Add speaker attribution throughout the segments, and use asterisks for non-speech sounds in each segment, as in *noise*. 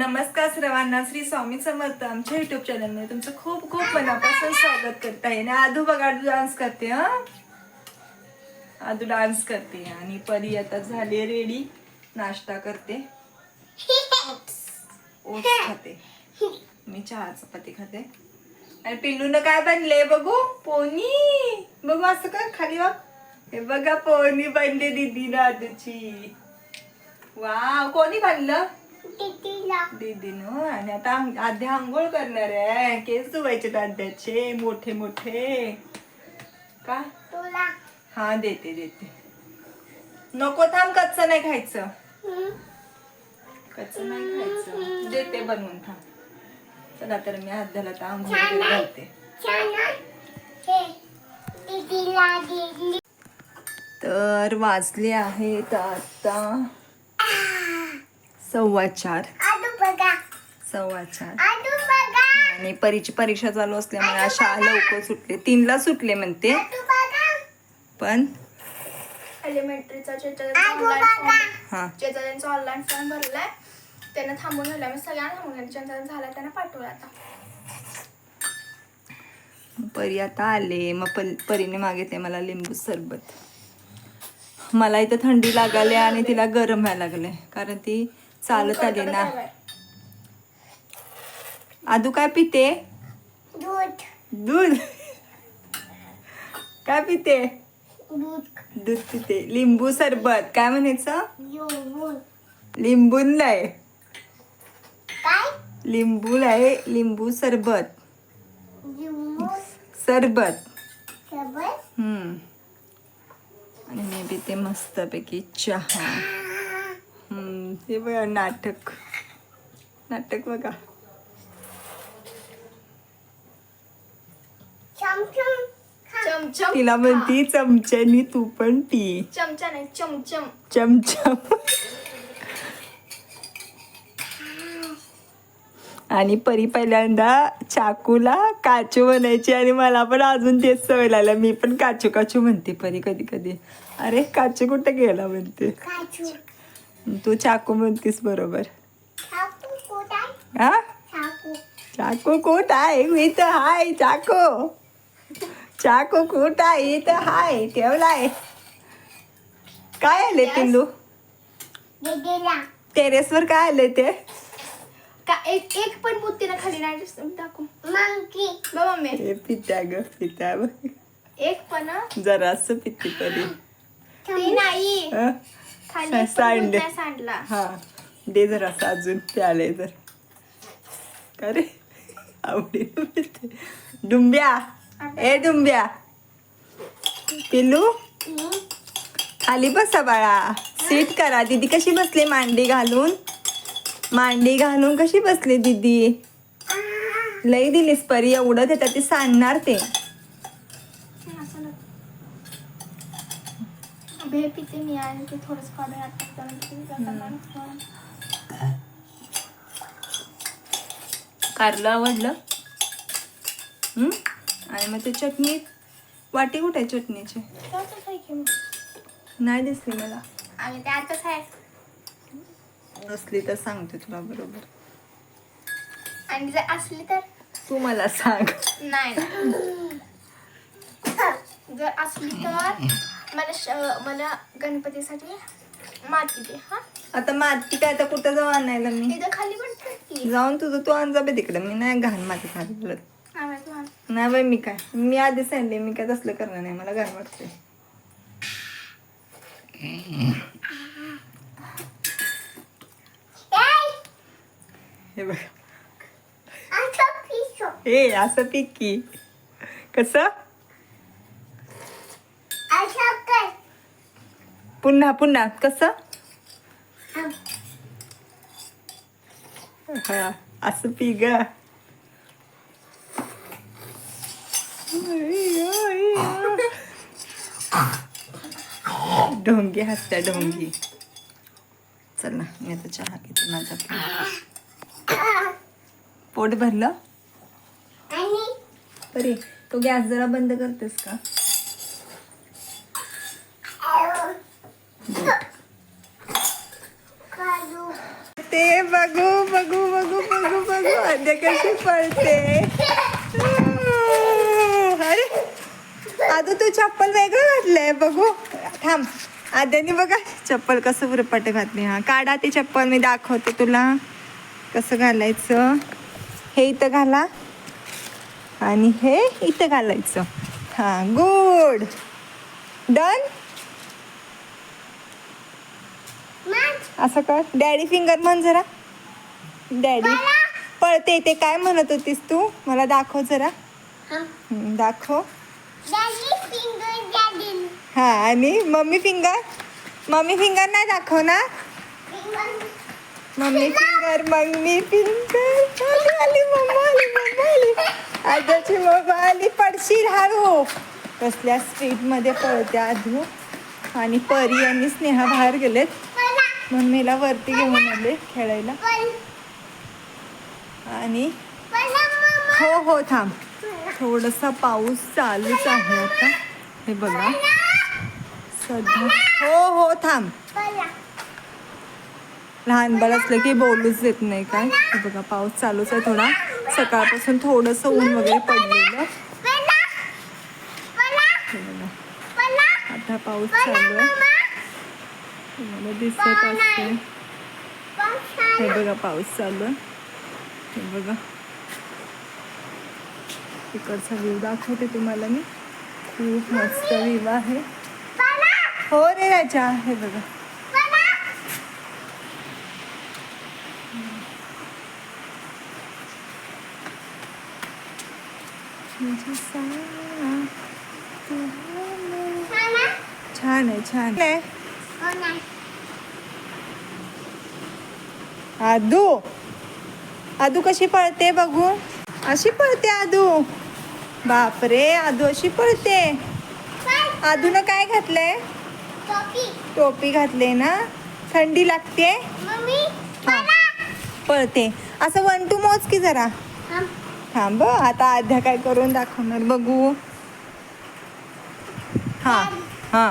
Speaker 1: नमस्कार सर्वांना श्री स्वामी समर्थ आमच्या युट्यूब चॅनलमध्ये तुमचं खूप खूप मनापासून स्वागत करत आहे. आणि आधू बघा आधू डान्स करते हा? आधू डान्स करते. आणि परी आता झाली रेडी नाश्ता करते. ओट्स खाते. मी चहा चपाती खाते. आणि पिल्लून काय बनले बघू? पोनी. बघू असं कर खाली बघ. हे बघा पोनी बनले दीदी आधूची वा कोणी बांधलं दीदीनं आणि आता आद्या आंघोळ करणार आहे. केस धुवायचे आद्याचे मोठे मोठे. का? हा देते देते. नको थांब कच्च नाही खायचं. कच्च नाही खायचं. देते बनवून थांब. चला तर मी आद्याला आता आंघोळ घालते. तर वाजले आहेत आता. सव्वा चार सव्वा चार आणि परीची परीक्षा चालू असल्यामुळे आज शाळा लवकर सुटले. तीनला सुटले म्हणते. पण
Speaker 2: एलिमेंटरीचा फॉर्म
Speaker 1: हा.
Speaker 2: ज्याचा त्यांचा ऑनलाईन फॉर्म भरलाय. त्यांना थांबून मी सगळ्यांना थांबून झालं ज्यांचा झाला त्यांना पाठवलं आता.
Speaker 1: परी आता आले. मग पल परीने मागितले मला लिंबू सरबत. मला इथं थंडी लागाले आणि तिला गरम व्हायला लागले कारण ती चालत आली ना. आदू काय पिते?
Speaker 2: दूध.
Speaker 1: दूध? काय पिते?
Speaker 2: दूध.
Speaker 1: दूध पिते. लिंबू सरबत. काय म्हणायचं? लिंबून
Speaker 2: काय?
Speaker 1: लिंबू आहे लिंबू सरबत. सरबत? हम्म. आणि मी पिते मस्तपैकी चहा. हे बघा नाटक. नाटक बघा.
Speaker 2: चमचम
Speaker 1: तिला म्हणती चमच्यानी तू पण पी.
Speaker 2: चमचा नाही चमचम.
Speaker 1: चमचम. आणि परी पहिल्यांदा चाकूला काचू म्हणायची आणि मला पण अजून तेच सवय लागल्या. मी पण काचू काचू म्हणते परी कधी कधी. अरे काचू कुठं गेला? म्हणते. तू चाकू म्हणतीस बरोबर. हा?
Speaker 2: चाकू.
Speaker 1: चाकू कुठं आहे? मी तर हाय चाकू. चाकू कुठं आहे? इथं हाय ठेवलाय. काय आले पिल्लू? टेरेसवर काय आले ते?
Speaker 2: का एक एक पण बुत्तीनं खाली नाही दाखव. मंकी बाबा मी
Speaker 1: हे पित्या ग पित्या बघ.
Speaker 2: एक पण.
Speaker 1: जरासं पित्ती परी.
Speaker 2: ती नाही.
Speaker 1: हं?
Speaker 2: खाली
Speaker 1: सांडले. हा. दे जरासं अजून प्याले तर का रे? आवडीनं पिते डुंब्या. ए डुंब्या. पिल्लू? खाली बसा बाळा. सीट करा. दीदी कशी बसली मांडी घालून? मांडी घालून कशी बसली दीदी? लई दिलीस परी एवढं देतात ते सांडणार ते
Speaker 2: असं नको. भेळ पिते मी आणि ते थोडंसं करून
Speaker 1: कारलं आवडलं? आणि मग ते चटणी वाटी कुठे आहे चटणीची? नाही दिसली मला.
Speaker 2: आणि ते आताच आहे.
Speaker 1: नसली तर सांगते तुला बरोबर.
Speaker 2: आणि जर असली तर?
Speaker 1: तू मला सांग.
Speaker 2: नाही नाही. *laughs* जर असली तर? मला श- मला गणपतीसाठी माती दे हा.
Speaker 1: आता माती काय आता कुठं जाऊ आणायला मी?
Speaker 2: इथं खाली पण.
Speaker 1: जाऊन तुझं तू आण जा बे तिकडे. मी नाही घाण माती खाली बोलत
Speaker 2: हा, बाई, तू आण.
Speaker 1: नाही बाई मी काय? मी आधी सांगले मी काय तसलं करणार नाही. मला घाण वाटते हे बघ. ए असं पीक की. कसं? पुन्हा पुन्हा. कसं? हा. असं पी ग. ढोंगी हसत्या ढोंगी चल ना मी आता चहा घेते माझा. पोट भरलं? तरी तो गॅस जरा बंद करतेस का ते बघू बघू बघू पळते. अरे आदू तू चप्पल वेगळं घातलंय बघू. थांब. आद्याने बघा चप्पल कसं बुरपट घातली. हा काढा ते चप्पल मी दाखवते तुला कसं घालायचं. हे इथं घाला. आणि हे इथं घालायचं. हा गुड. डन? असं कर. डॅडी फिंगर म्हण जरा. डॅडी. पळते ते काय म्हणत होतीस तू? मला दाखव जरा. हम्म, दाखव. हा आणि मम्मी फिंगर मम्मी फिंगर नाही दाखव ना. मम्मी फिंगर मम्मी फिंगर आली आली मम्मा आली मम्मा आली. आजची मम्मा आली. पडशील हळू कसल्या स्ट्रीटमध्ये पळते आधू आणि परी आणि स्नेहा बाहेर गेलेत. मम्मीला वरती घेऊन आले खेळायला. आणि हो हो थांब. थोडसा पाऊस चालूच आहे आता. हे बघा. सध्या हो हो थांब. लहान बाळ असलं की बोलूच देत नाही काय? हे बघा पाऊस चालूच आहे थोडा. सकाळपासून थोडंसं ऊन वगैरे पडलेलं. हे बघा. आता पाऊस चालू आहे. तुम्हाला दिसत असते. हे बघा पाऊस चालू आहे. हे बघा. इकडचा व्ह्यू दाखवते तुम्हाला मी. खूप मस्त व्ह्यू आहे. हो रे राजा हे बघा. छान आहे छान आहे. आदू. आदू कशी पळते बघू? अशी पळते आदू. बापरे आदू अशी पळते. आदूनं काय घातलंय? टोपी. घातले ना? थंडी लागते? हा. पळते. असं वन टू मोज की जरा. थांब. आता आध्या काय करून दाखवणार बघू. हा हा.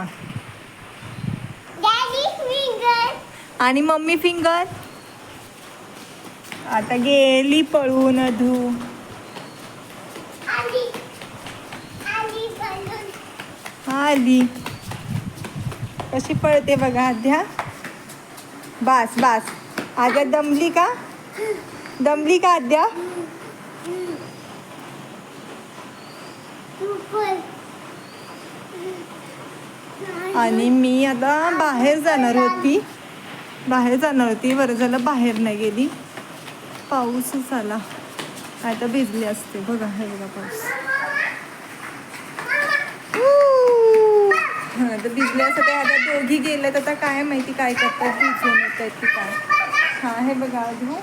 Speaker 1: आणि मम्मी फिंगर आता गेली पळून अधू. आली. कशी पळते बघा आध्या बास बास. आद्या दमली का? दमली का आद्या? आणि मी आता बाहेर जाणार होती. बाहेर जाणार होती बरं झालं बाहेर नाही गेली. पाऊसच आला आता भिजले असते. बघा हे बघा पाऊस. हा तर भिजले असं काय? आता दोघी गेल्यात आता काय माहिती काय करतात भिजून येत आहेत की काय? हा हे बघा आधू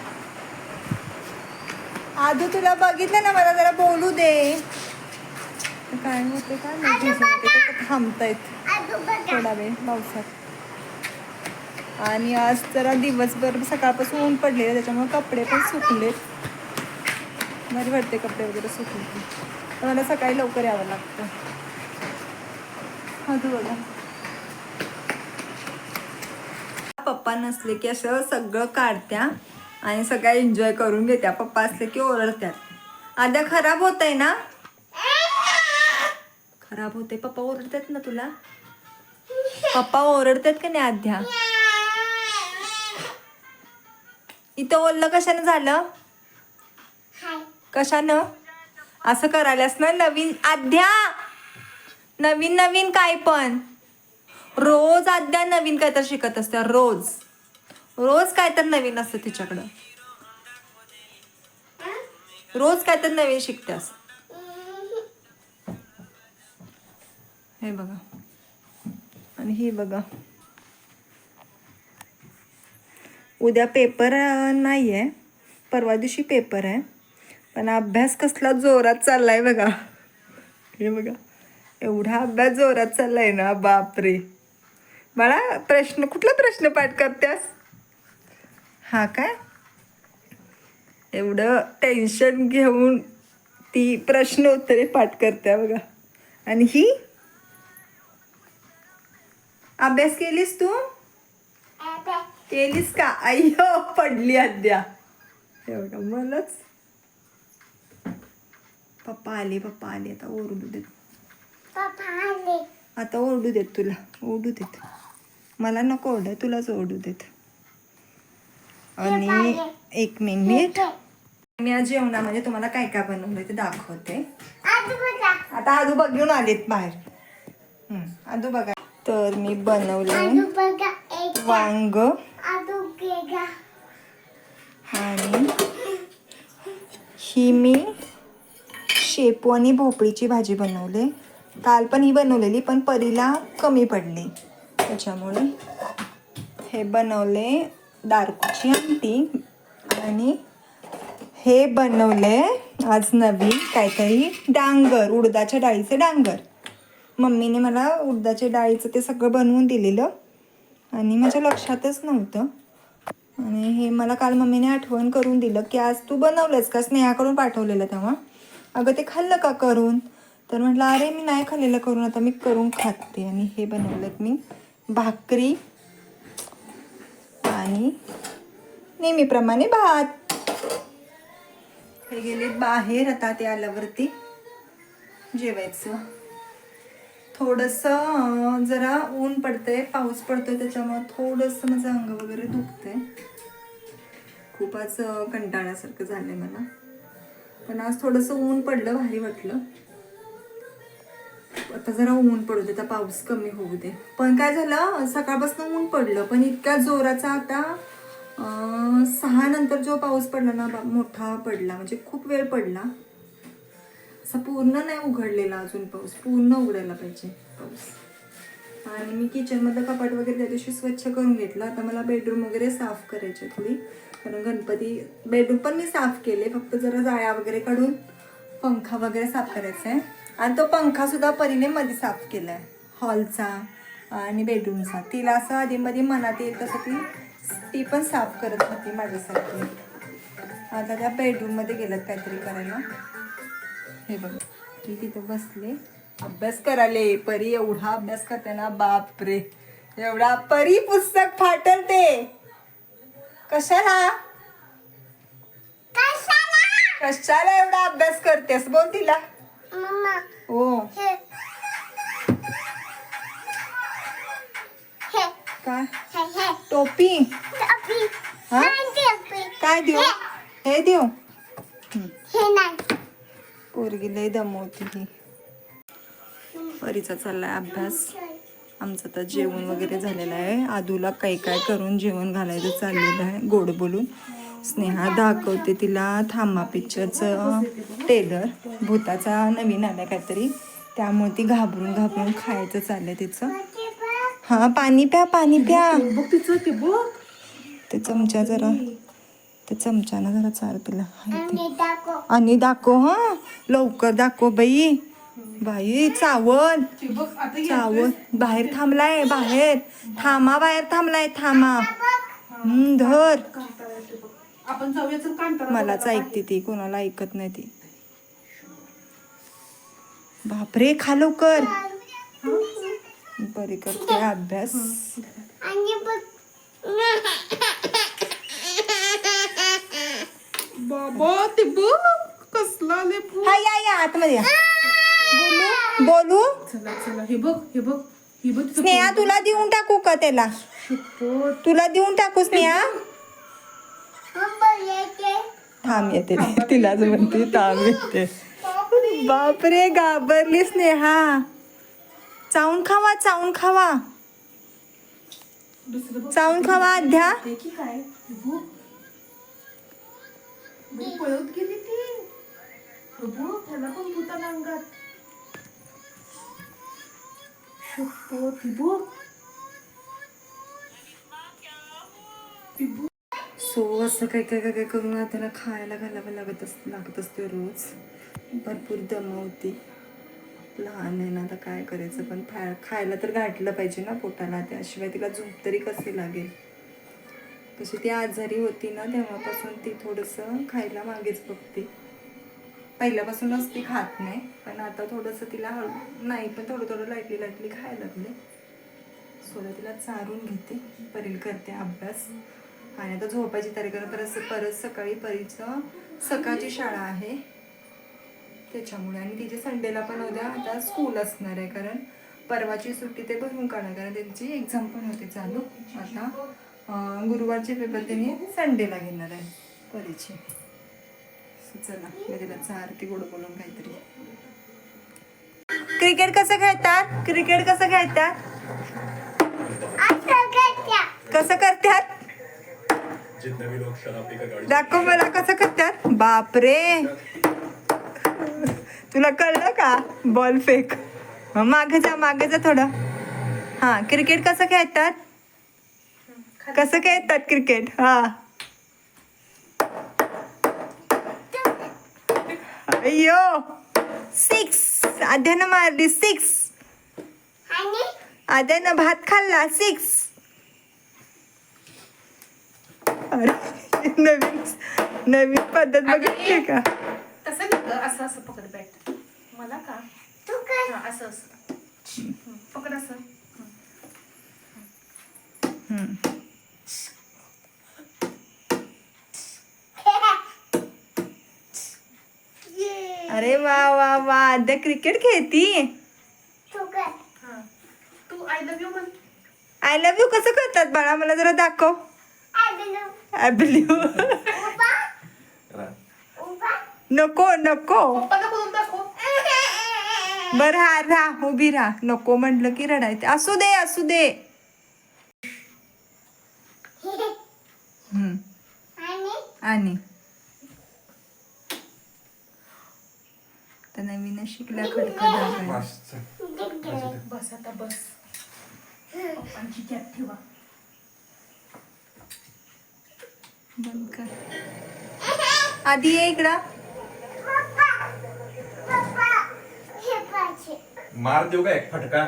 Speaker 1: आधू तुला बघितलं ना मला? जरा बोलू दे. तर काय होते काय माहिती? तर थांबतायत. थोडा वेळ पावसात. आणि आज जरा दिवसभर सकाळपासून ऊन पडलेलं त्याच्यामुळे कपडे पण सुकलेत बरे वाटते कपडे वगैरे सुकले. तर मला सकाळी लवकर यावं लागतं. हा तू बघा. पप्पा नसले की असं सगळं काढत्या आणि सगळं एन्जॉय करून घेत्या. पप्पा असले की ओरडत्यात. आद्या खराब होत आहे ना? खराब होते पप्पा ओरडतात ना तुला? पप्पा ओरडतात का नाही आद्या? इथं ओरलं कशानं झालं? कशानं? असं करायलास ना नवीन आद्या! नवीन नवीन काय पण. रोज आद्या नवीन काय तर शिकत असते रोज. रोज काय तर नवीन असतं तिच्याकडं. रोज काय तर नवीन शिकतेस हे बघा. आणि हे बघा. उद्या पेपर नाही आहे परवा दिवशी पेपर आहे. पण अभ्यास कसला जोरात चालला आहे बघा. हे बघा. एवढा अभ्यास जोरात चालला आहे ना बापरे. बाळा प्रश्न कुठला प्रश्न पाठ करत्यास? हा काय? एवढं टेन्शन घेऊन ती प्रश्न उत्तरे पाठ करते बघा. आणि ही? अभ्यास केलीस तू? केलीस का? अय्यो पडली अद्या. बघा मलाच. पप्पा आले पप्पा आले. आता ओरडू देत. आता ओरडू देत तुला. ओरडू देत. मला नको ओरड तुलाच ओरडू देत. आणि एक मिनिट मी आज जेवणामध्ये तुम्हाला काय काय बनवलंय ते दाखवते. आता आदू बघून आलेत बाहेर. हम्म, आदू बघा. तर मी बनवलंय वांग. आणि ही मी शेपू आणि भोपळीची भाजी बनवले. काल पण ही बनवलेली पण परीला कमी पडली. त्याच्यामुळे हे बनवले दारकूची आमटी आणि हे बनवले आज नवीन काहीतरी डांगर उडदाच्या डाळीचे डांगर. मम्मीने मला उडदाच्या डाळीचं ते सगळं बनवून दिलेलं आणि माझ्या लक्षातच नव्हतं. आणि हे मला काल मम्मीने आठवण करून दिलं की आज तू बनवलंस का स्नेहाकडून पाठवलेलं तेव्हा? अगं ते खाल्लं का करून? तर म्हटलं अरे मी नाही खाल्लेलं करून आता मी करून खाते. आणि हे बनवलं मी भाकरी आणि नेहमीप्रमाणे भात. हे गेले बाहेर आता ते आल्यावरती जेवायचं. थोडंसं जरा ऊन पडतंय पाऊस पडतोय त्याच्यामुळं थोडंसं माझं अंग वगैरे दुखतंय. खूपच कंटाळ्यासारखं कंटाळ्यासारखं झालंय मला. पण आज थोडंसं ऊन पडलं भारी वाटलं. आता जरा ऊन पडू दे आता पाऊस कमी होऊ दे. पण काय झालं सकाळपासून ऊन पडलं पण इतक्या जोराचा आता सहा नंतर जो पाऊस पडला ना बा- मोठा पडला म्हणजे खूप वेळ पडला. असा पूर्ण नाही उघडलेला अजून पाऊस. पूर्ण उघडायला पाहिजे पाऊस. आणि मी किचनमधलं कपाट वगैरे त्या दिवशी स्वच्छ करून घेतलं. आता मला बेडरूम वगैरे साफ करायचे थोडी. कारण गणपती बेडरूम पण मी साफ केले. फक्त जरा जाळ्या वगैरे काढून पंखा वगैरे साफ करायचा आहे. आणि तो पंखासुद्धा परीने मध्ये साफ केला आहे हॉलचा आणि बेडरूमचा तिला असं आधीमध्ये मनात येईल तसं ती ती पण साफ करत होती माझ्यासाठी आता त्या बेडरूममध्ये गेल्यात काहीतरी करायला. हे बघ ती तिथं बसले. अभ्यास करायले परी एवढा अभ्यास करते ना बापरे. एवढा परी पुस्तक फाटल ते कशाला? कशाला एवढा अभ्यास करतेस? बोल तिला. हो. काय? टोपी. हा? काय देऊ? हे. देऊ. पोरगी लय दमवती ही. परीचा चाललाय अभ्यास. आमचं तर जेवण वगैरे झालेलं आहे. आदूला काही काय करून जेवण घालायचं चाललेलं आहे गोड बोलून. स्नेहा दाखवते तिला थांबा पिक्चरचं टेलर भूताचा नवीन आलाय काहीतरी. त्यामुळे ती घाबरून घाबरून खायचं चाललंय तिचं. हा पाणी प्या पाणी प्या.
Speaker 3: बघ तिचं ते बघ.
Speaker 1: ते चमचा जरा. ते चमच्यानं जरा चार ते. आणि दाखव. हा. लवकर दाखव बाई. बाई चावल. चावल. बाहेर थांबलाय बाहेर. थांबा बाहेर थांबलाय थांबा. हम्म, धर. मलाच. ऐकते ती कोणाला ऐकत नाही ती. बापरे खा लवकर. बरी करते अभ्यास.
Speaker 3: बाबा ते बघ कसला आले.
Speaker 1: हा या या आतमध्ये या. बोलू? बोलू?
Speaker 3: चला चला हे बघ हे बघ हे बघ तिचं
Speaker 1: स्नेहा तुला देऊन टाकू का त्याला. तुला देऊन टाकू स्नेहा? थांब येते. तिलाच म्हणते थांब येते. बापरे. घाबरली स्नेहा. चावून खावा चावून खावा.
Speaker 3: दुसरं बघ.
Speaker 1: चावून खावा अध्या
Speaker 3: ते की काय हे बघ. मी पळत गेली ती. प्रभू त्याला पण भूताला अंगात. बघ ती बघ.
Speaker 1: सो असं काय काय काय काय करून त्याला खायला घालावं लागत अस लागत असते रोज. भरपूर दमवती लहान आहे ना आता काय करायचं? पण खायला तर घातलं पाहिजे ना पोटाला. त्याशिवाय तिला झोप तरी कशी लागेल? तशी ती आजारी होती ना तेव्हापासून ती थोडंसं खायला मागेच बघते. पहिल्यापासूनच ती खात नाही पण आता थोडंसं तिला हळू नाही पण थोडं थोडं लाईटली लाईटली खायला लागले. सोडा तिला चारून घेते परील करते अभ्यास. आणि आता झोपायची तयारी करत परत परत सकाळी परीचं सकाळची शाळा आहे. त्याच्यामुळे आणि तिचे संडेला पण उद्या आता स्कूल असणार आहे कारण परवाची सुट्टी ते भरून काढणार कारण त्यांची एक्झाम पण होते चालू. आता गुरुवारचे पेपर त्यांनी संडेला घेणार आहे परीचे चला मी चारती गोड बोलून काहीतरी. क्रिकेट कसं खेळतात? क्रिकेट कसं खेळतात? कसं करतात दाखव मला कसं करतात बापरे! तुला कळलं का? बॉल फेक. मागे जा मागे जा थोडं. हा क्रिकेट कसं खेळतात? कसं खेळतात क्रिकेट हा. अय्यो सिक्स आद्यानं मारली सिक्स आद्यानं भात खाल्ला सिक्स अरे नवीन नवीन पद्धत बघितली का?
Speaker 3: तसं नाही असं असं पकड बॅट. मला का? हा, असं असं. हं, पकड असं हं.
Speaker 1: हम्म. अरे वा आद्या क्रिकेट खेळती?
Speaker 3: हा. तू आय लव्ह यू म्हण.
Speaker 1: आय लव्ह यू कसं करतात बाळा? मला जरा दाखव. आय बिलीव नको नको. बर हा राह. उभी राहा. नको म्हटलं की रडायचं. असू दे असू दे. *laughs* हम्म. आणि? तर नवीन शिकला खडखड
Speaker 3: बस आता बस. पप्पांची कॅप ठेवा.
Speaker 1: बंद कर. आधी ये इकडं.
Speaker 4: मार देऊ का एक फटका?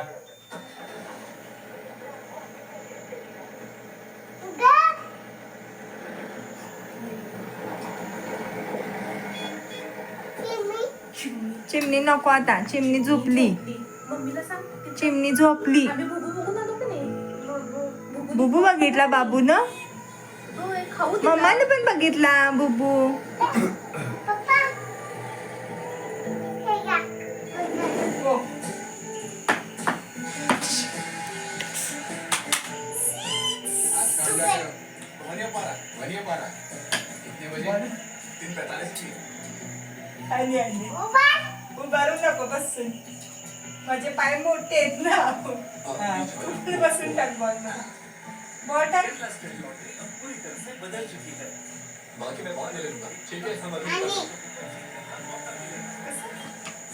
Speaker 1: चिमणी नको आता चिमणी झोपली
Speaker 3: मम्मीला सांग ते-
Speaker 1: चिमणी झोपली
Speaker 3: आम्ही बुबू बघून आलो का नाही बुबू- बुबू-
Speaker 1: बुबू बघितला बाबू न
Speaker 3: होय, खाऊ दिला.
Speaker 1: मम्माने पण बघितला बुबू आणि आणि उभारू नको बसून माझे पाय मोठे आहेत ना. हा, तू बसून टाक बॉल बॉल टाक.
Speaker 4: बाकी मैं बाद में ले लूँगा ठीक है हम अभी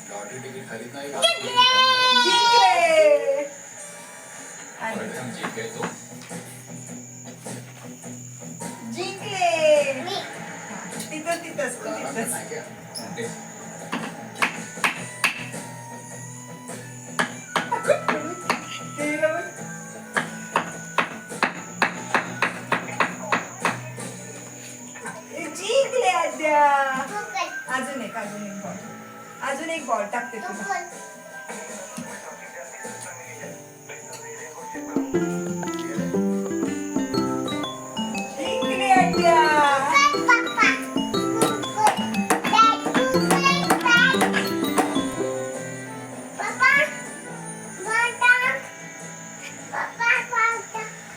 Speaker 4: लॉटरी टिकट खरीदना एक
Speaker 1: जिंकले.
Speaker 4: और
Speaker 1: आणि
Speaker 4: अगर हम जीत गए तो.
Speaker 1: जिंकले. तिथं तिथंच तू
Speaker 4: आराम
Speaker 1: तिथंच
Speaker 4: करना है. क्या
Speaker 1: अजून एक अजून